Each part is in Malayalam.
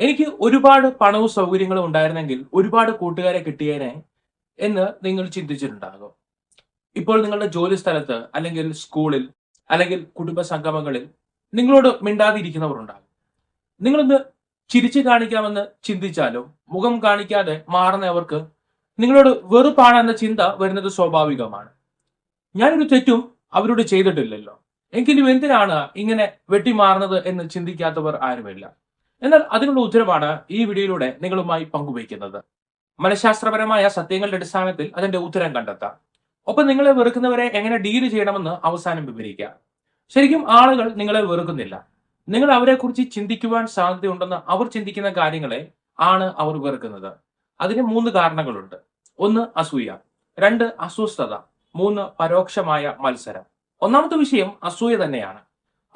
എനിക്ക് ഒരുപാട് പണവും സൗകര്യങ്ങളും ഉണ്ടായിരുന്നെങ്കിൽ ഒരുപാട് കൂട്ടുകാരെ കിട്ടിയേനെ എന്ന് നിങ്ങൾ ചിന്തിച്ചിട്ടുണ്ടാകും. ഇപ്പോൾ നിങ്ങളുടെ ജോലി സ്ഥലത്ത് അല്ലെങ്കിൽ സ്കൂളിൽ അല്ലെങ്കിൽ കുടുംബ സംഗമങ്ങളിൽ നിങ്ങളോട് മിണ്ടാതിരിക്കുന്നവർ ഉണ്ടാകും നിങ്ങളൊന്ന് ചിരിച്ചു കാണിക്കാമെന്ന് ചിന്തിച്ചാലോ മുഖം കാണിക്കാതെ മാറുന്നവർക്ക് നിങ്ങളോട് വെറുപ്പാണെന്ന ചിന്ത വരുന്നത് സ്വാഭാവികമാണ്. ഞാനൊരു തെറ്റും അവരോട് ചെയ്തിട്ടില്ലല്ലോ. എങ്കിലും എന്തിനാണ് ഇങ്ങനെ വെട്ടിമാറുന്നത് എന്ന് ചിന്തിക്കാത്തവർ ആരുമില്ല. എന്നാൽ അതിനുള്ള ഉത്തരവാണ് ഈ വീഡിയോയിലൂടെ നിങ്ങളുമായി പങ്കുവയ്ക്കുന്നത്. മനഃശാസ്ത്രപരമായ സത്യങ്ങളുടെ അടിസ്ഥാനത്തിൽ അതിന്റെ ഉത്തരം കണ്ടെത്താം. ഒപ്പം നിങ്ങളെ വെറുക്കുന്നവരെ എങ്ങനെ ഡീൽ ചെയ്യണമെന്ന് അവസാനം വിവരിക്കാം. ശരിക്കും ആളുകൾ നിങ്ങളെ വെറുക്കുന്നില്ല. നിങ്ങൾ അവരെക്കുറിച്ച് ചിന്തിക്കുവാൻ സാധ്യതയുണ്ടെന്ന് അവർ ചിന്തിക്കുന്ന കാര്യങ്ങളെ ആണ് അവർ വെറുക്കുന്നത്. അതിന് മൂന്ന് കാരണങ്ങളുണ്ട്. ഒന്ന് അസൂയ. രണ്ട് അസ്വസ്ഥത. മൂന്ന് പരോക്ഷമായ മത്സരം. ഒന്നാമത്തെ വിഷയം അസൂയ തന്നെയാണ്.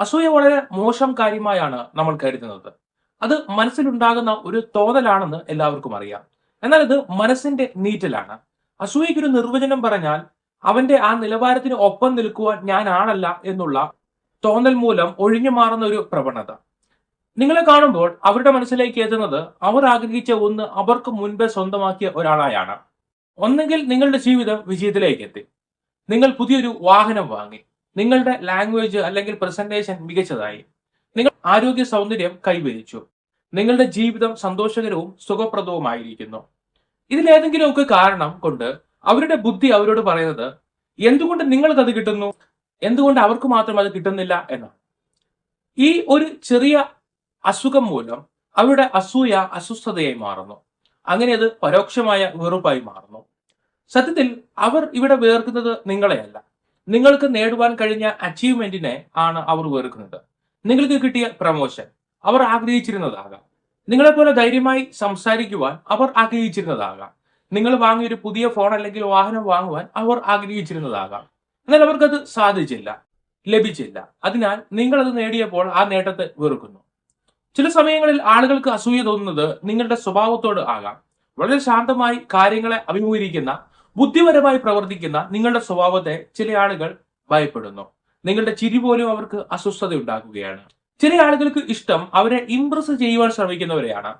അസൂയ വളരെ മോശം കാര്യമായാണ് നമ്മൾ കരുതുന്നത്. അത് മനസ്സിലുണ്ടാകുന്ന ഒരു തോന്നലാണെന്ന് എല്ലാവർക്കും അറിയാം. എന്നാൽ ഇത് മനസ്സിന്റെ നീറ്റലാണ്. അസൂയയ്ക്കൊരു നിർവചനം പറഞ്ഞാൽ അവന്റെ ആ നിലവാരത്തിന് ഒപ്പം നിൽക്കുവാൻ ഞാനാണല്ല എന്നുള്ള തോന്നൽ മൂലം ഒഴിഞ്ഞു മാറുന്ന ഒരു പ്രവണത. നിങ്ങളെ കാണുമ്പോൾ അവരുടെ മനസ്സിലേക്ക് എത്തുന്നത് അവർ ആഗ്രഹിച്ച ഒന്ന് അവർക്ക് മുൻപേ സ്വന്തമാക്കിയ ഒരാളായാണ്. ഒന്നെങ്കിൽ നിങ്ങളുടെ ജീവിതം വിജയത്തിലേക്ക് എത്തി. നിങ്ങൾ പുതിയൊരു വാഹനം വാങ്ങി. നിങ്ങളുടെ ലാംഗ്വേജ് അല്ലെങ്കിൽ പ്രസന്റേഷൻ മികച്ചതായി. നിങ്ങൾ ആരോഗ്യ സൗന്ദര്യം കൈവരിച്ചു. നിങ്ങളുടെ ജീവിതം സന്തോഷകരവും സുഖപ്രദവുമായിരിക്കുന്നു. ഇതിലേതെങ്കിലുമൊക്കെ കാരണം കൊണ്ട് അവരുടെ ബുദ്ധി അവരോട് പറയുന്നത് എന്തുകൊണ്ട് നിങ്ങൾക്കത് കിട്ടുന്നു? എന്തുകൊണ്ട് അവർക്ക് മാത്രം അത് കിട്ടുന്നില്ല? എന്ന് ഈ ഒരു ചെറിയ അസുഖം മൂലം അവരുടെ അസൂയ അസ്വസ്ഥതയായി മാറുന്നു. അങ്ങനെ അത് പരോക്ഷമായ വെറുപ്പായി മാറുന്നു. സത്യത്തിൽ അവർ ഇവിടെ വേർക്കുന്നത് നിങ്ങളെയല്ല. നിങ്ങൾക്ക് നേടുവാൻ കഴിഞ്ഞ അച്ചീവ്മെന്റിനെ ആണ് അവർ വേർക്കുന്നത്. നിങ്ങൾക്ക് കിട്ടിയ പ്രമോഷൻ അവർ ആഗ്രഹിച്ചിരുന്നതാകാം. നിങ്ങളെപ്പോലെ ധൈര്യമായി സംസാരിക്കുവാൻ അവർ ആഗ്രഹിച്ചിരുന്നതാകാം. നിങ്ങൾ വാങ്ങിയ ഒരു പുതിയ ഫോൺ അല്ലെങ്കിൽ വാഹനം വാങ്ങുവാൻ അവർ ആഗ്രഹിച്ചിരുന്നതാകാം. എന്നാൽ അവർക്കത് സാധിച്ചില്ല ലഭിച്ചില്ല. അതിനാൽ നിങ്ങൾ അത് നേടിയപ്പോൾ ആ നേട്ടത്തെ വെറുക്കുന്നു. ചില സമയങ്ങളിൽ ആളുകൾക്ക് അസൂയ തോന്നുന്നത് നിങ്ങളുടെ സ്വഭാവത്തോട് ആകാം. വളരെ ശാന്തമായി കാര്യങ്ങളെ അഭിമുഖീകരിക്കുന്ന ബുദ്ധിപരമായി പ്രവർത്തിക്കുന്ന നിങ്ങളുടെ സ്വഭാവത്തെ ചില ആളുകൾ ഭയപ്പെടുന്നു. നിങ്ങളുടെ ചിരി പോലും അവർക്ക് അസ്വസ്ഥത ഉണ്ടാക്കുകയാണ് ചില ആളുകൾക്ക് ഇഷ്ടം അവരെ ഇംപ്രസ് ചെയ്യുവാൻ ശ്രമിക്കുന്നവരെയാണ്.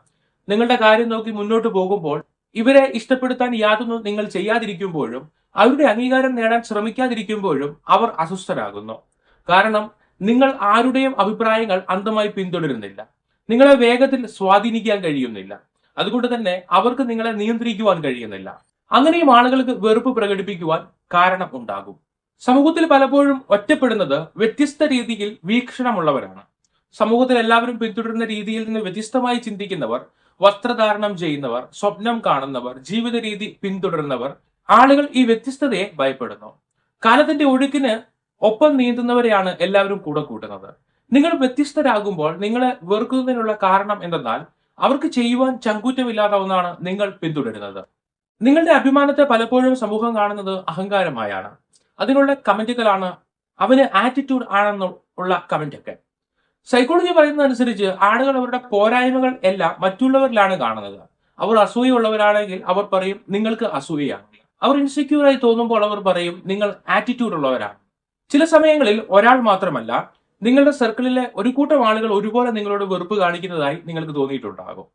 നിങ്ങളുടെ കാര്യം നോക്കി മുന്നോട്ട് പോകുമ്പോൾ ഇവരെ ഇഷ്ടപ്പെടുത്താൻ യാതൊന്നും നിങ്ങൾ ചെയ്യാതിരിക്കുമ്പോഴും അവരുടെ അംഗീകാരം നേടാൻ ശ്രമിക്കാതിരിക്കുമ്പോഴും അവർ അസ്വസ്ഥരാകുന്നു. കാരണം നിങ്ങൾ ആരുടെയും അഭിപ്രായങ്ങൾ അന്തമായി പിന്തുടരുന്നില്ല. നിങ്ങളെ വേഗത്തിൽ സ്വാധീനിക്കാൻ കഴിയുന്നില്ല. അതുകൊണ്ട് തന്നെ അവർക്ക് നിങ്ങളെ നിയന്ത്രിക്കുവാൻ കഴിയുന്നില്ല. അങ്ങനെയും ആളുകൾക്ക് വെറുപ്പ് പ്രകടിപ്പിക്കുവാൻ കാരണം ഉണ്ടാകും. സമൂഹത്തിൽ പലപ്പോഴും ഒറ്റപ്പെടുന്നത് വ്യത്യസ്ത രീതിയിൽ വീക്ഷണമുള്ളവരാണ്. സമൂഹത്തിൽ എല്ലാവരും പിന്തുടരുന്ന രീതിയിൽ നിന്ന് വ്യത്യസ്തമായി ചിന്തിക്കുന്നവർ വസ്ത്രധാരണം ചെയ്യുന്നവർ സ്വപ്നം കാണുന്നവർ ജീവിത രീതി പിന്തുടരുന്നവർ ആളുകൾ ഈ വ്യത്യസ്തതയെ ഭയപ്പെടുന്നു. കാലത്തിന്റെ ഒഴുക്കിന് ഒപ്പം നീന്തുന്നവരെയാണ് എല്ലാവരും കൂടെ കൂട്ടുന്നത്. നിങ്ങൾ വ്യത്യസ്തരാകുമ്പോൾ നിങ്ങളെ വെറുക്കുന്നതിനുള്ള കാരണം എന്തെന്നാൽ അവർക്ക് ചെയ്യുവാൻ ചങ്കൂറ്റമില്ലാത്ത ഒന്നാണ് നിങ്ങൾ പിന്തുടരുന്നത്. നിങ്ങളുടെ അഭിമാനത്തെ പലപ്പോഴും സമൂഹം കാണുന്നത് അഹങ്കാരമായാണ്. അതിനുള്ള കമന്റുകളാണ് അവന് ആറ്റിറ്റ്യൂഡ് ആണെന്നുള്ള കമന്റ് ഒക്കെ സൈക്കോളജി പറയുന്നതനുസരിച്ച് ആളുകൾ അവരുടെ പോരായ്മകൾ എല്ലാം മറ്റുള്ളവരിലാണ് കാണുന്നത്. അവർ അസൂയുള്ളവരാണെങ്കിൽ അവർ പറയും നിങ്ങൾക്ക് അസൂയയാണ്. അവർ ഇൻസെക്യൂർ ആയി തോന്നുമ്പോൾ അവർ പറയും നിങ്ങൾ ആറ്റിറ്റ്യൂഡ് ഉള്ളവരാണ്. ചില സമയങ്ങളിൽ ഒരാൾ മാത്രമല്ല നിങ്ങളുടെ സർക്കിളിലെ ഒരു കൂട്ടം ആളുകൾ ഒരുപോലെ നിങ്ങളോട് വെറുപ്പ് കാണിക്കുന്നതായി നിങ്ങൾക്ക് തോന്നിയിട്ടുണ്ടാകും.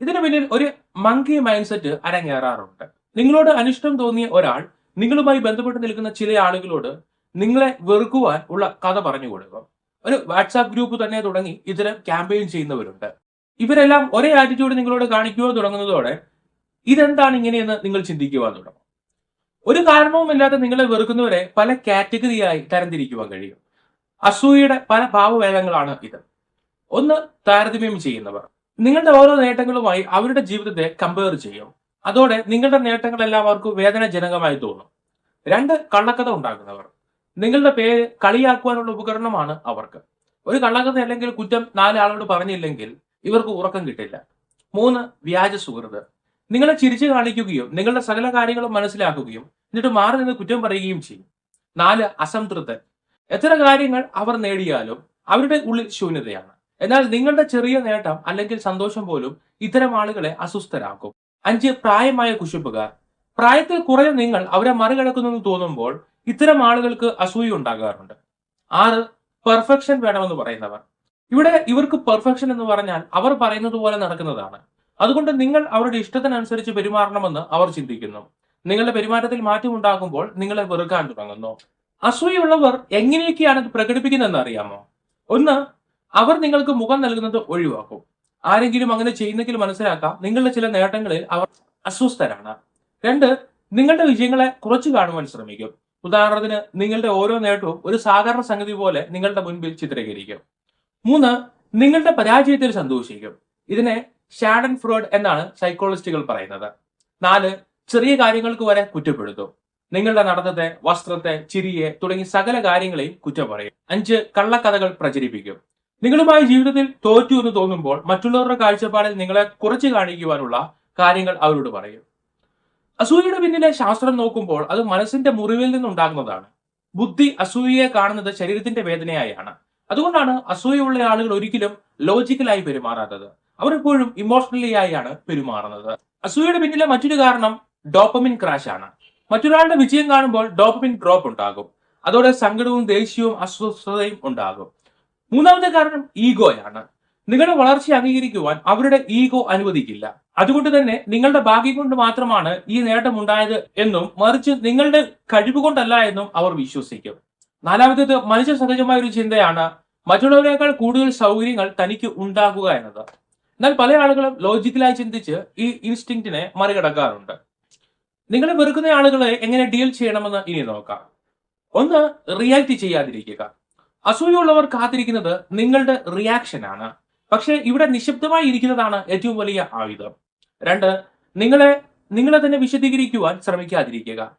ഇതിനു പിന്നിൽ ഒരു മങ്കി മൈൻഡ് സെറ്റ് അരങ്ങേറാറുണ്ട്. നിങ്ങളോട് അനിഷ്ടം തോന്നിയ ഒരാൾ നിങ്ങളുമായി ബന്ധപ്പെട്ട് നിൽക്കുന്ന ചില ആളുകളോട് നിങ്ങളെ വെറുക്കുവാൻ ഉള്ള കഥ പറഞ്ഞു കൊടുക്കും. ഒരു വാട്സാപ്പ് ഗ്രൂപ്പ് തന്നെ തുടങ്ങി ഇത്തരം ക്യാമ്പയിൻ ചെയ്യുന്നവരുണ്ട്. ഇവരെല്ലാം ഒരേ ആറ്റിറ്റ്യൂഡ് നിങ്ങളോട് കാണിക്കുവാൻ തുടങ്ങുന്നതോടെ ഇതെന്താണ് ഇങ്ങനെയെന്ന് നിങ്ങൾ ചിന്തിക്കുവാൻ തുടങ്ങും. ഒരു കാരണവുമില്ലാതെ നിങ്ങളെ വെറുക്കുന്നവരെ പല കാറ്റഗറിയായി തരംതിരിക്കുവാൻ കഴിയും. അസൂയയുടെ പല ഭാവവേദങ്ങളാണ് ഇത്. ഒന്ന് താരതമ്യം ചെയ്യുന്നവർ. നിങ്ങളുടെ ഓരോ നേട്ടങ്ങളുമായി അവരുടെ ജീവിതത്തെ കമ്പയർ ചെയ്യും. അതോടെ നിങ്ങളുടെ നേട്ടങ്ങളെല്ലാം അവർക്ക് വേദനാജനകമായി തോന്നും. രണ്ട് കള്ളക്കഥ ഉണ്ടാക്കുന്നവർ. നിങ്ങളുടെ പേര് കളിയാക്കുവാനുള്ള ഉപകരണമാണ് അവർക്ക്. ഒരു കള്ളക്കഥ അല്ലെങ്കിൽ കുറ്റം നാലാളോട് പറഞ്ഞില്ലെങ്കിൽ ഇവർക്ക് ഉറക്കം കിട്ടില്ല. മൂന്ന് വ്യാജ സുഹൃത്ത്. നിങ്ങളെ ചിരിച്ചു കാണിക്കുകയും നിങ്ങളുടെ സകല കാര്യങ്ങളും മനസ്സിലാക്കുകയും എന്നിട്ട് മാറി നിന്ന് കുറ്റം പറയുകയും ചെയ്യും. നാല് അസംതൃപ്തൻ. എത്ര കാര്യങ്ങൾ അവർ നേടിയാലും അവരുടെ ഉള്ളിൽ ശൂന്യതയാണ്. എന്നാൽ നിങ്ങളുടെ ചെറിയ നേട്ടം അല്ലെങ്കിൽ സന്തോഷം പോലും ഇത്തരം ആളുകളെ അസ്വസ്ഥരാക്കും. അഞ്ച് പ്രായമായ കുശുമ്പുകാർ. പ്രായത്തിൽ കുറേ നിങ്ങൾ അവരെ മറികടക്കുന്നു തോന്നുമ്പോൾ ഇത്തരം ആളുകൾക്ക് അസൂയ ഉണ്ടാകാറുണ്ട്. ആറ് പെർഫെക്ഷൻ വേണമെന്ന് പറയുന്നവർ. ഇവിടെ ഇവർക്ക് പെർഫെക്ഷൻ എന്ന് പറഞ്ഞാൽ അവർ പറയുന്നത് പോലെ നടക്കുന്നതാണ്. അതുകൊണ്ട് നിങ്ങൾ അവരുടെ ഇഷ്ടത്തിനനുസരിച്ച് പെരുമാറണമെന്ന് അവർ ചിന്തിക്കുന്നു. നിങ്ങളുടെ പെരുമാറ്റത്തിൽ മാറ്റം ഉണ്ടാകുമ്പോൾ നിങ്ങളെ വെറുക്കാൻ തുടങ്ങുന്നു. അസൂയുള്ളവർ എങ്ങനെയൊക്കെയാണ് പ്രകടിപ്പിക്കുന്നതെന്ന് അറിയാമോ? ഒന്ന് അവർ നിങ്ങൾക്ക് മുഖം നൽകുന്നത് ഒഴിവാക്കും. ആരെങ്കിലും അങ്ങനെ ചെയ്യുന്നെങ്കിൽ മനസ്സിലാക്കാം നിങ്ങളുടെ ചില നേട്ടങ്ങളിൽ അവർ അസ്വസ്ഥരാണ്. രണ്ട് നിങ്ങളുടെ വിജയങ്ങളെ കുറച്ചു കാണുവാൻ ശ്രമിക്കും. ഉദാഹരണത്തിന് നിങ്ങളുടെ ഓരോ നേട്ടവും ഒരു സാധാരണ സംഗതി പോലെ നിങ്ങളുടെ മുൻപിൽ ചിത്രീകരിക്കും. മൂന്ന് നിങ്ങളുടെ പരാജയത്തിൽ സന്തോഷിക്കും. ഇതിനെ ഷാഡൻ ഫ്രോഡ് എന്നാണ് സൈക്കോളജിസ്റ്റുകൾ പറയുന്നത്. നാല് ചെറിയ കാര്യങ്ങൾക്ക് വരെ കുറ്റപ്പെടുത്തും. നിങ്ങളുടെ നടത്തത്തെ വസ്ത്രത്തെ ചിരിയെ തുടങ്ങി സകല കാര്യങ്ങളെയും കുറ്റം പറയും. അഞ്ച് കള്ളക്കഥകൾ പ്രചരിപ്പിക്കും. നിങ്ങളുമായി ജീവിതത്തിൽ തോറ്റു എന്ന് തോന്നുമ്പോൾ മറ്റുള്ളവരുടെ കാഴ്ചപ്പാടിൽ നിങ്ങളെ കുറച്ച് കാണിക്കുവാനുള്ള കാര്യങ്ങൾ അവരോട് പറയും. അസൂയയുടെ പിന്നിലെ ശാസ്ത്രം നോക്കുമ്പോൾ അത് മനസ്സിന്റെ മുറിവിൽ നിന്നുണ്ടാകുന്നതാണ്. ബുദ്ധി അസൂയയെ കാണുന്നത് ശരീരത്തിന്റെ വേദനയായാണ്. അതുകൊണ്ടാണ് അസൂയുള്ള ആളുകൾ ഒരിക്കലും ലോജിക്കലായി പെരുമാറാത്തത്. അവർ എപ്പോഴും ഇമോഷണലി ആയാണ് പെരുമാറുന്നത്. അസൂയയുടെ പിന്നിലെ മറ്റൊരു കാരണം ഡോപ്പമിൻ ക്രാഷ് ആണ്. മറ്റൊരാളുടെ വിജയം കാണുമ്പോൾ ഡോപ്പമിൻ ഡ്രോപ്പ് ഉണ്ടാകും. അതോടെ സങ്കടവും ദേഷ്യവും അസ്വസ്ഥതയും ഉണ്ടാകും. മൂന്നാമത്തെ കാരണം ഈഗോയാണ് നിങ്ങളുടെ വളർച്ച അംഗീകരിക്കുവാൻ അവരുടെ ഈഗോ അനുവദിക്കില്ല. അതുകൊണ്ട് തന്നെ നിങ്ങളുടെ ഭാഗ്യം കൊണ്ട് മാത്രമാണ് ഈ നേട്ടം ഉണ്ടായത് എന്നും മറിച്ച് നിങ്ങളുടെ കഴിവ് കൊണ്ടല്ല എന്നും അവർ വിശ്വസിക്കും. നാലാമത്തേത് മനുഷ്യ സഹജമായ ഒരു ചിന്തയാണ് മറ്റുള്ളവരെക്കാൾ കൂടുതൽ സൗകര്യങ്ങൾ തനിക്ക് ഉണ്ടാകുക എന്നത്. എന്നാൽ പല ആളുകളും ലോജിക്കലായി ചിന്തിച്ച് ഈ ഇൻസ്റ്റിങ്റ്റിനെ മറികടക്കാറുണ്ട്. നിങ്ങളെ വെറുക്കുന്ന ആളുകളെ എങ്ങനെ ഡീൽ ചെയ്യണമെന്ന് ഇനി നോക്കാം. ഒന്ന് റിയാക്ട് ചെയ്യാതിരിക്കുക. അസൂയുള്ളവർ കാത്തിരിക്കുന്നത് നിങ്ങളുടെ റിയാക്ഷൻ ആണ്. പക്ഷെ ഇവിടെ നിശബ്ദമായി ഇരിക്കുന്നതാണ് ഏറ്റവും വലിയ ആയുധം. രണ്ട് നിങ്ങളെ നിങ്ങളെ തന്നെ വിശദീകരിക്കുവാൻ ശ്രമിക്കാതിരിക്കുക.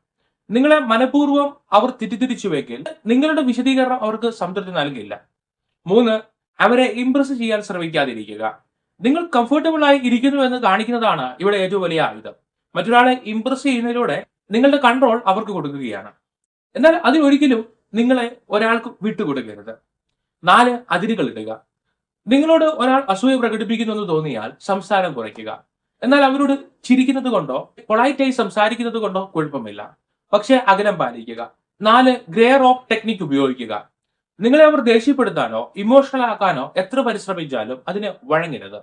നിങ്ങളെ മനഃപൂർവം അവർ തെറ്റിദ്ധരിച്ചുവെങ്കിൽ നിങ്ങളുടെ വിശദീകരണം അവർക്ക് സംതൃപ്തി നൽകില്ല. മൂന്ന് അവരെ ഇംപ്രസ് ചെയ്യാൻ ശ്രമിക്കാതിരിക്കുക. നിങ്ങൾ കംഫർട്ടബിൾ ആയി ഇരിക്കുന്നു എന്ന് കാണിക്കുന്നതാണ് ഇവിടെ ഏറ്റവും വലിയ ആയുധം. മറ്റൊരാളെ ഇംപ്രസ് ചെയ്യുന്നതിലൂടെ നിങ്ങളുടെ കൺട്രോൾ അവർക്ക് കൊടുക്കുകയാണ്. എന്നാൽ അതിനൊരിക്കലും നിങ്ങളെ ഒരാൾക്ക് വിട്ടുകൊടുക്കരുത്. നാല് അതിരുകൾ ഇടുക. നിങ്ങളോട് ഒരാൾ അസൂയ പ്രകടിപ്പിക്കുന്നു എന്ന് തോന്നിയാൽ സംസാരം കുറയ്ക്കുക. എന്നാൽ അവരോട് ചിരിക്കുന്നത് കൊണ്ടോ പൊളൈറ്റായി സംസാരിക്കുന്നത് കൊണ്ടോ കുഴപ്പമില്ല. പക്ഷെ അകലം പാലിക്കുക. നാല് ഗ്രേ റോക്ക് ടെക്നിക് ഉപയോഗിക്കുക. നിങ്ങളെ അവർ ദേഷ്യപ്പെടുത്താനോ ഇമോഷണൽ ആക്കാനോ എത്ര പരിശ്രമിച്ചാലും അതിന് വഴങ്ങരുത്.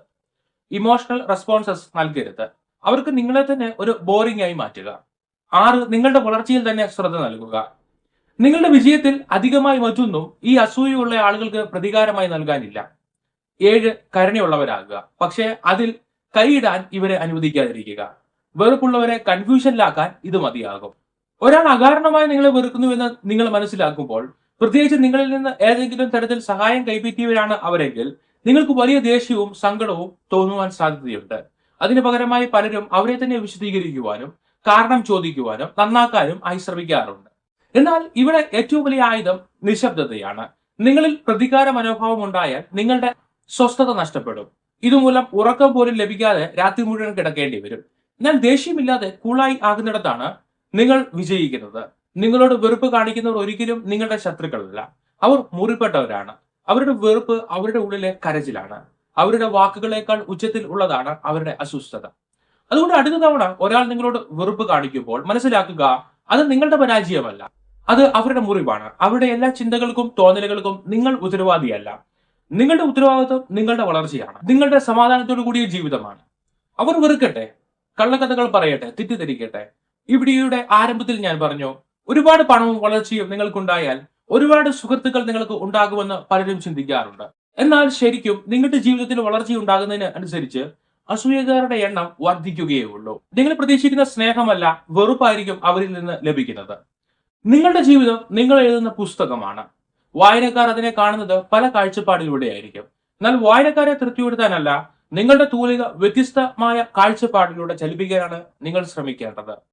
Emotional responses നൽകരുത്. അവർക്ക് നിങ്ങളെ തന്നെ ഒരു ബോറിംഗ് ആയി മാറ്റുക. ആറ് നിങ്ങളുടെ വളർച്ചയിൽ തന്നെ ശ്രദ്ധ നൽകുക. നിങ്ങളുടെ വിജയത്തിൽ അധികമായി മറ്റൊന്നും ഈ അസൂയുള്ള ആളുകൾക്ക് പ്രതികാരമായി നൽകാനില്ല. ഏഴ് കരുണയുള്ളവരാകുക. പക്ഷേ അതിൽ കൈയിടാൻ ഇവരെ അനുവദിക്കാതിരിക്കുക. വെറുപ്പുള്ളവരെ കൺഫ്യൂഷനിലാക്കാൻ ഇത് മതിയാകും. ഒരാൾ അകാരണമായി നിങ്ങളെ വെറുക്കുന്നു എന്ന് നിങ്ങൾ മനസ്സിലാക്കുമ്പോൾ പ്രത്യേകിച്ച് നിങ്ങളിൽ നിന്ന് ഏതെങ്കിലും തരത്തിൽ സഹായം കൈപ്പറ്റിയവരാണ് അവരെങ്കിൽ നിങ്ങൾക്ക് വലിയ ദേഷ്യവും സങ്കടവും തോന്നുവാൻ സാധ്യതയുണ്ട്. അതിനു പകരമായി പലരും അവരെ തന്നെ വിശദീകരിക്കുവാനും കാരണം ചോദിക്കുവാനും നന്നാക്കാനും ആയി ശ്രമിക്കാറുണ്ട്. എന്നാൽ ഇവിടെ ഏറ്റവും വലിയ ആയുധം നിശബ്ദതയാണ്. നിങ്ങളിൽ പ്രതികാര മനോഭാവം ഉണ്ടായാൽ നിങ്ങളുടെ സ്വസ്ഥത നഷ്ടപ്പെടും. ഇതുമൂലം ഉറക്കം പോലും ലഭിക്കാതെ രാത്രി മുഴുവൻ കിടക്കേണ്ടി വരും. എന്നാൽ ദേഷ്യമില്ലാതെ കൂളായി ആകുന്നിടത്താണ് നിങ്ങൾ വിജയിക്കുന്നത്. നിങ്ങളോട് വെറുപ്പ് കാണിക്കുന്നവർ ഒരിക്കലും നിങ്ങളുടെ ശത്രുക്കളല്ല. അവർ മുറിപ്പെട്ടവരാണ്. അവരുടെ വെറുപ്പ് അവരുടെ ഉള്ളിലെ കരച്ചിലാണ്. അവരുടെ വാക്കുകളേക്കാൾ ഉച്ചത്തിൽ ഉള്ളതാണ് അവരുടെ അസ്വസ്ഥത. അതുകൊണ്ട് അടുത്ത തവണ ഒരാൾ നിങ്ങളോട് വെറുപ്പ് കാണിക്കുമ്പോൾ മനസ്സിലാക്കുക അത് നിങ്ങളുടെ പരാജയമല്ല. അത് അവരുടെ മുറിവാണ്. അവരുടെ എല്ലാ ചിന്തകൾക്കും തോന്നലുകൾക്കും നിങ്ങൾ ഉത്തരവാദിയല്ല. നിങ്ങളുടെ ഉത്തരവാദിത്വം നിങ്ങളുടെ വളർച്ചയാണ്. നിങ്ങളുടെ സമാധാനത്തോടു കൂടിയ ജീവിതമാണ്. അവർ വെറുക്കട്ടെ കള്ളക്കഥകൾ പറയട്ടെ തെറ്റിദ്ധരിക്കട്ടെ. ഇവിടെയുടെ ആരംഭത്തിൽ ഞാൻ പറഞ്ഞു ഒരുപാട് പണവും വളർച്ചയും നിങ്ങൾക്കുണ്ടായാൽ ഒരുപാട് സുഹൃത്തുക്കൾ നിങ്ങൾക്ക് ഉണ്ടാകുമെന്ന് പലരും ചിന്തിക്കാറുണ്ട്. എന്നാൽ ശരിക്കും നിങ്ങളുടെ ജീവിതത്തിൽ വളർച്ച ഉണ്ടാകുന്നതിന് അനുസരിച്ച് അസൂയക്കാരുടെ എണ്ണം വർദ്ധിക്കുകയേ ഉള്ളൂ. നിങ്ങൾ പ്രതീക്ഷിക്കുന്ന സ്നേഹമല്ല വെറുപ്പായിരിക്കും അവരിൽ നിന്ന് ലഭിക്കുന്നത്. നിങ്ങളുടെ ജീവിതം നിങ്ങൾ എഴുതുന്ന പുസ്തകമാണ്. വായനക്കാർ അതിനെ കാണുന്നത് പല കാഴ്ചപ്പാടിലൂടെയായിരിക്കും. എന്നാൽ വായനക്കാരെ തൃപ്തിപ്പെടുത്താനല്ല നിങ്ങളുടെ തൂലിക വ്യത്യസ്തമായ കാഴ്ചപ്പാടിലൂടെ ചലിപ്പിക്കാനാണ് നിങ്ങൾ ശ്രമിക്കേണ്ടത്.